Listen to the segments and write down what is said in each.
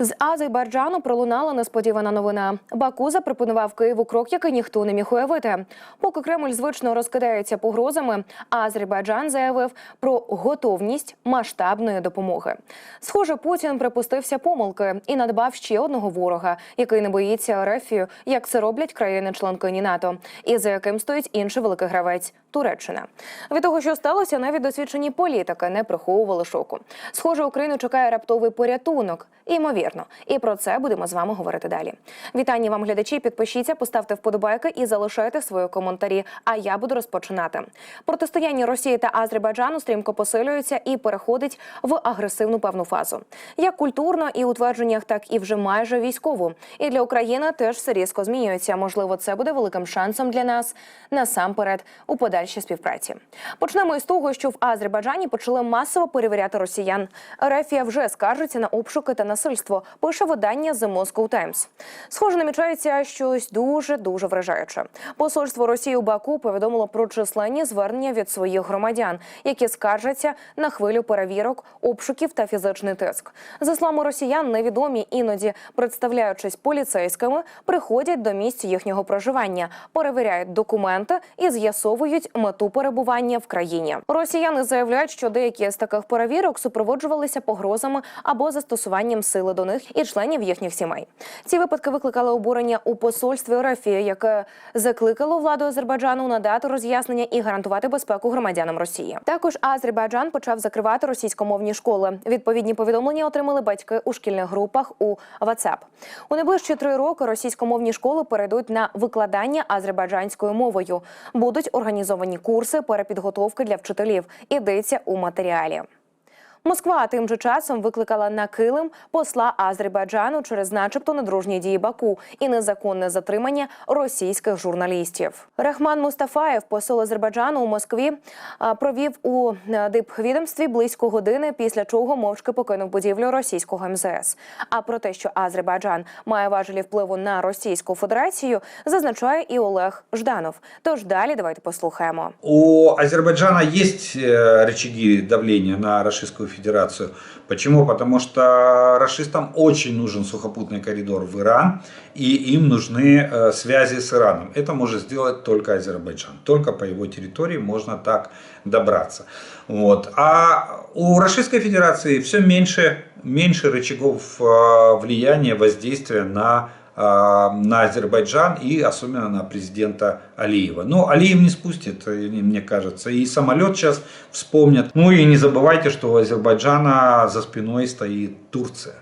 З Азербайджану пролунала несподівана новина. Баку запропонував Києву крок, який ніхто не міг уявити. Поки Кремль звично розкидається погрозами, Азербайджан заявив про готовність масштабної допомоги. Схоже, Путін припустився помилки і надбав ще одного ворога, який не боїться Арефію, як це роблять країни-членки НАТО, і за яким стоїть інший великий гравець Туреччина. Від того, що сталося, навіть досвідчені політики не приховували шоку. Схоже, Україну чекає раптовий порятунок. Імовірно, і про це будемо з вами говорити далі. Вітання вам, глядачі. Підпишіться, поставте вподобайки і залишайте свої коментарі. А я буду розпочинати. Протистояння Росії та Азербайджану стрімко посилюється і переходить в агресивну певну фазу, як культурно і у твердженнях, так і вже майже військову. І для України теж все різко змінюється. Можливо, це буде великим шансом для нас насамперед у подальшій співпраці. Почнемо із того, що в Азербайджані почали масово перевіряти росіян. Рефія вже скаржиться на обшуки та насильство. Пише видання The Moscow Times. Схоже, намічається щось дуже дуже вражаюче. Посольство Росії у Баку повідомило про численні звернення від своїх громадян, які скаржаться на хвилю перевірок, обшуків та фізичний тиск. За словами росіян, невідомі іноді, представляючись поліцейськими, приходять до місць їхнього проживання, перевіряють документи і з'ясовують мету перебування в країні. Росіяни заявляють, що деякі з таких перевірок супроводжувалися погрозами або застосуванням сили до них і членів їхніх сімей. Ці випадки викликали обурення у посольстві РФ, яке закликало владу Азербайджану надати роз'яснення і гарантувати безпеку громадянам Росії. Також Азербайджан почав закривати російськомовні школи. Відповідні повідомлення отримали батьки у шкільних групах у WhatsApp. У найближчі три роки російськомовні школи перейдуть на викладання азербайджанською мовою. Будуть організовані курси перепідготовки для вчителів. Ідеться у матеріалі. Москва тим же часом викликала на килим посла Азербайджану через, начебто, недружні дії Баку і незаконне затримання російських журналістів. Рахман Мустафаєв, посол Азербайджану у Москві, провів у е, дипвідомстві близько години, після чого мовчки покинув будівлю російського МЗС. А про те, що Азербайджан має важелі впливу на Російську Федерацію, зазначає і Олег Жданов. Тож далі давайте послухаємо. У Азербайджана есть э, рычаги давления на Российскую Федерацию. Почему? Потому что расистам очень нужен сухопутный коридор в Иран, и им нужны э, связи с Ираном. Это может сделать только Азербайджан. Только по его территории можно так добраться. Вот. А у Российской Федерации все меньше, меньше рычагов э, влияния, воздействия на на Азербайджан и особенно на президента Алиева. Но Алиев не спустит, э, мне кажется. И самолет сейчас вспомнят. Ну и не забывайте, что у Азербайджана за спиной стоит Турция.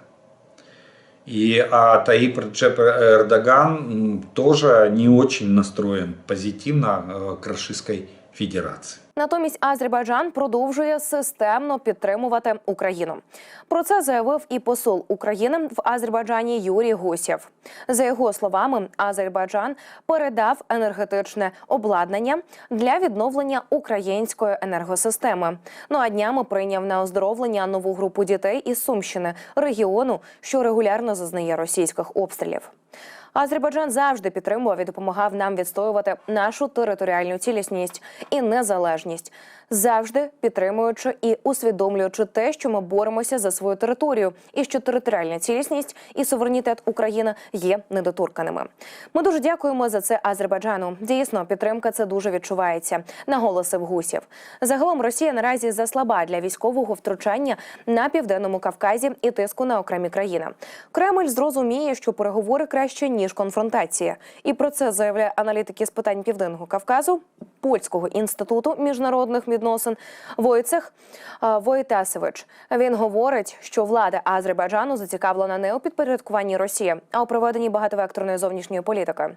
И а Таип Реджеп Эрдоган тоже не очень настроен позитивно э, к Российской Федерации. Натомість Азербайджан продовжує системно підтримувати Україну. Про це заявив і посол України в Азербайджані Юрій Гусєв. За його словами, Азербайджан передав енергетичне обладнання для відновлення української енергосистеми. Ну а днями прийняв на оздоровлення нову групу дітей із Сумщини, регіону, що регулярно зазнає російських обстрілів. Азербайджан завжди підтримував і допомагав нам відстоювати нашу територіальну цілісність і незалежність, завжди підтримуючи і усвідомлюючи те, що ми боремося за свою територію, і що територіальна цілісність і суверенітет України є недоторканими. Ми дуже дякуємо за це Азербайджану. Дійсно, підтримка це дуже відчувається. Наголосив Гусєв. Загалом Росія наразі заслаба для військового втручання на південному Кавказі і тиску на окремі країни. Кремль зрозуміє, що переговори краще ніж конфронтація, і про це заявляє аналітики з питань південного Кавказу. Польського інституту міжнародних відносин Войцех Войтесевич. Він говорить, що влада Азербайджану зацікавлена не у підпорядкуванні Росії, а у проведенні багатовекторної зовнішньої політики.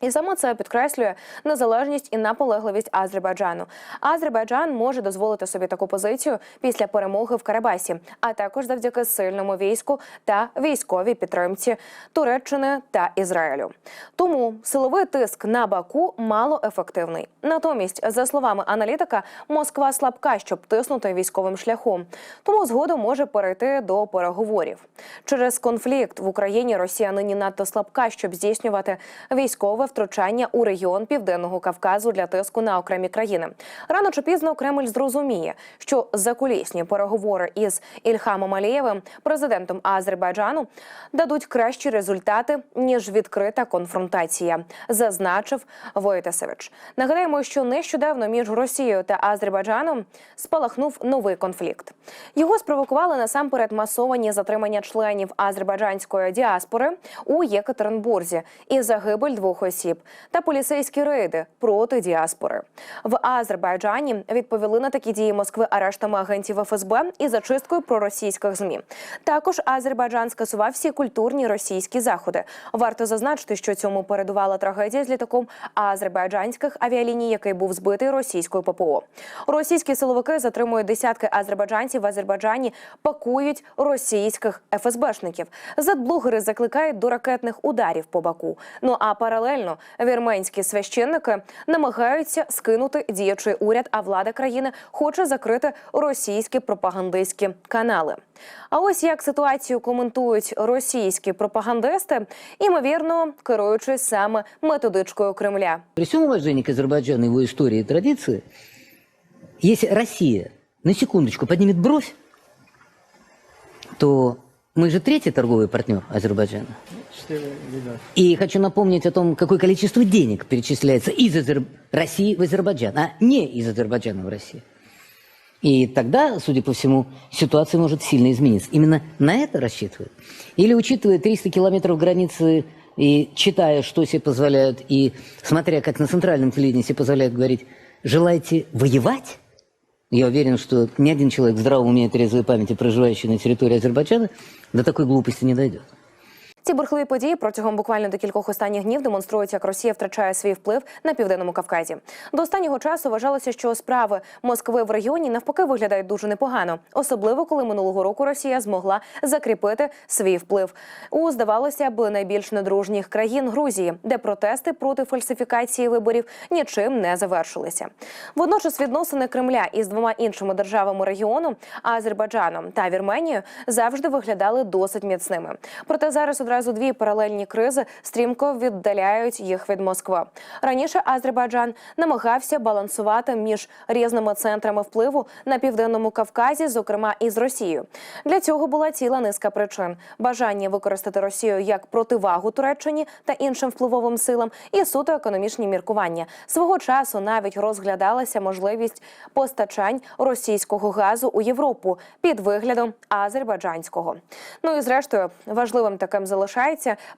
І саме це підкреслює незалежність і наполегливість Азербайджану. Азербайджан може дозволити собі таку позицію після перемоги в Карабасі, а також завдяки сильному війську та військовій підтримці Туреччини та Ізраїлю. Тому силовий тиск на Баку малоефективний. Натомість, за словами аналітика, Москва слабка, щоб тиснути військовим шляхом. Тому згодом може перейти до переговорів. Через конфлікт в Україні Росія нині надто слабка, щоб здійснювати військове втручання у регіон південного Кавказу для тиску на окремі країни. Рано чи пізно Кремль зрозуміє, що закулісні переговори із Ільхамом Алієвим, президентом Азербайджану, дадуть кращі результати ніж відкрита конфронтація, зазначив Войтасевич. Нагадаємо, що нещодавно між Росією та Азербайджаном спалахнув новий конфлікт. Його спровокували насамперед масовані затримання членів азербайджанської діаспори у Єкатеринбурзі і загибель двох осіб та поліцейські рейди проти діаспори. В Азербайджані відповіли на такі дії Москви арештами агентів ФСБ і зачисткою проросійських змі. Також Азербайджан скасував всі культурні російські заходи. Варто зазначити, що цьому передувала трагедія з літаком азербайджанських авіаліній, який був збитий російською ППО. Російські силовики затримують десятки азербайджанців в Азербайджані, пакують російських ФСБшників. Зетблогери закликають до ракетних ударів по Баку. Ну а паралельно вірменські священники намагаються скинути діючий уряд, а влада країни хоче закрити російські пропагандистські канали. А ось як ситуацію коментують російські пропагандисти, імовірно, керуючись саме методичкою Кремля. При всем уважении к Азербайджану, его истории и традиции, если Россия на секундочку поднимет бровь, то мы же третий торговый партнер Азербайджана. И хочу напомнить о том, какое количество денег перечисляется из Азер... России в Азербайджан, а не из Азербайджана в Россию. И тогда, судя по всему, ситуация может сильно измениться. Именно на это рассчитывают? Или учитывая 300 километров границы и читая, что себе позволяют, и смотря, как на центральном телевидении себе позволяют говорить, желаете воевать? Я уверен, что ни один человек в здравом трезвой памяти, проживающий на территории Азербайджана, до такой глупости не дойдет. Ці бурхливі події протягом буквально декількох останніх днів демонструють, як Росія втрачає свій вплив на південному Кавказі. До останнього часу вважалося, що справи Москви в регіоні навпаки виглядають дуже непогано, особливо коли минулого року Росія змогла закріпити свій вплив у здавалося б найбільш недружніх країн Грузії, де протести проти фальсифікації виборів нічим не завершилися. Водночас відносини Кремля із двома іншими державами регіону Азербайджаном та Вірменією завжди виглядали досить міцними. Проте зараз одразу дві паралельні кризи стрімко віддаляють їх від Москви. Раніше Азербайджан намагався балансувати між різними центрами впливу на південному Кавказі, зокрема і з Росією. Для цього була ціла низка причин: бажання використати Росію як противагу Туреччині та іншим впливовим силам, і суто економічні міркування. Свого часу навіть розглядалася можливість постачань російського газу у Європу під виглядом азербайджанського. Ну і зрештою важливим таким залишається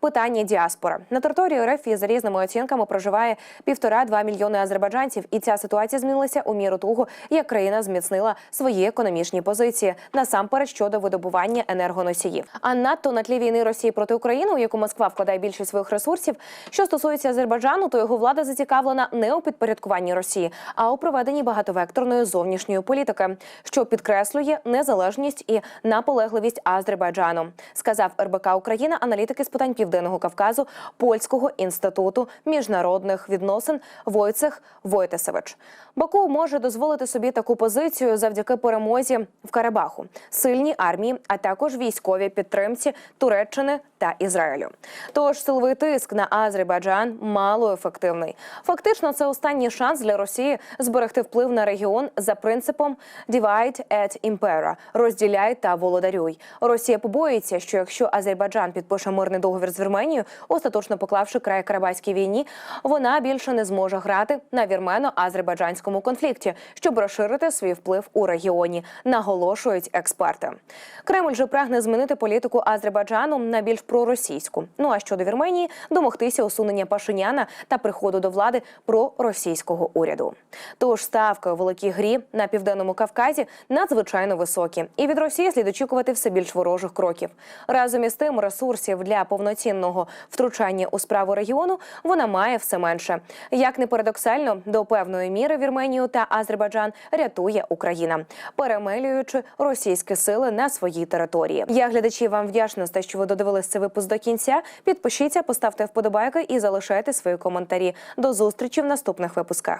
питання діаспори. На території РФ за різними оцінками проживає півтора-два мільйони азербайджанців, і ця ситуація змінилася у міру того, як країна зміцнила свої економічні позиції насамперед щодо видобування енергоносіїв. А надто на тлі війни Росії проти України, у яку Москва вкладає більшість своїх ресурсів. Що стосується Азербайджану, то його влада зацікавлена не у підпорядкуванні Росії, а у проведенні багатовекторної зовнішньої політики, що підкреслює незалежність і наполегливість Азербайджану, сказав РБК Україна аналітики з питань південного Кавказу Польського інституту міжнародних відносин Войцех Войтесевич. Баку може дозволити собі таку позицію завдяки перемозі в Карабаху, сильній армії, а також військовій підтримці Туреччини та Ізраїлю. Тож силовий тиск на Азербайджан малоефективний. Фактично, це останній шанс для Росії зберегти вплив на регіон за принципом «divide et impera» – розділяй та володарюй. Росія побоїться, що якщо Азербайджан підпише мирний договір з Вірменією, остаточно поклавши край Карабахській війні, вона більше не зможе грати на вірмено-азербайджанському конфлікті, щоб розширити свій вплив у регіоні, наголошують експерти. Кремль же прагне змінити політику Азербайджану на більш проросійську. Ну а щодо Вірменії, домогтися усунення Пашиняна та приходу до влади проросійського уряду. Тож ставки у великій грі на південному Кавказі надзвичайно високі, і від Росії слід очікувати все більш ворожих кроків. Разом із тим, ресурсів для повноцінного втручання у справу регіону вона має все менше. Як не парадоксально, до певної міри Вірменію та Азербайджан рятує Україна, перемелюючи російські сили на своїй території. Я глядачі вам вдячна за те, що ви додивились цей випуск до кінця. Підпишіться, поставте вподобайки і залишайте свої коментарі. До зустрічі в наступних випусках.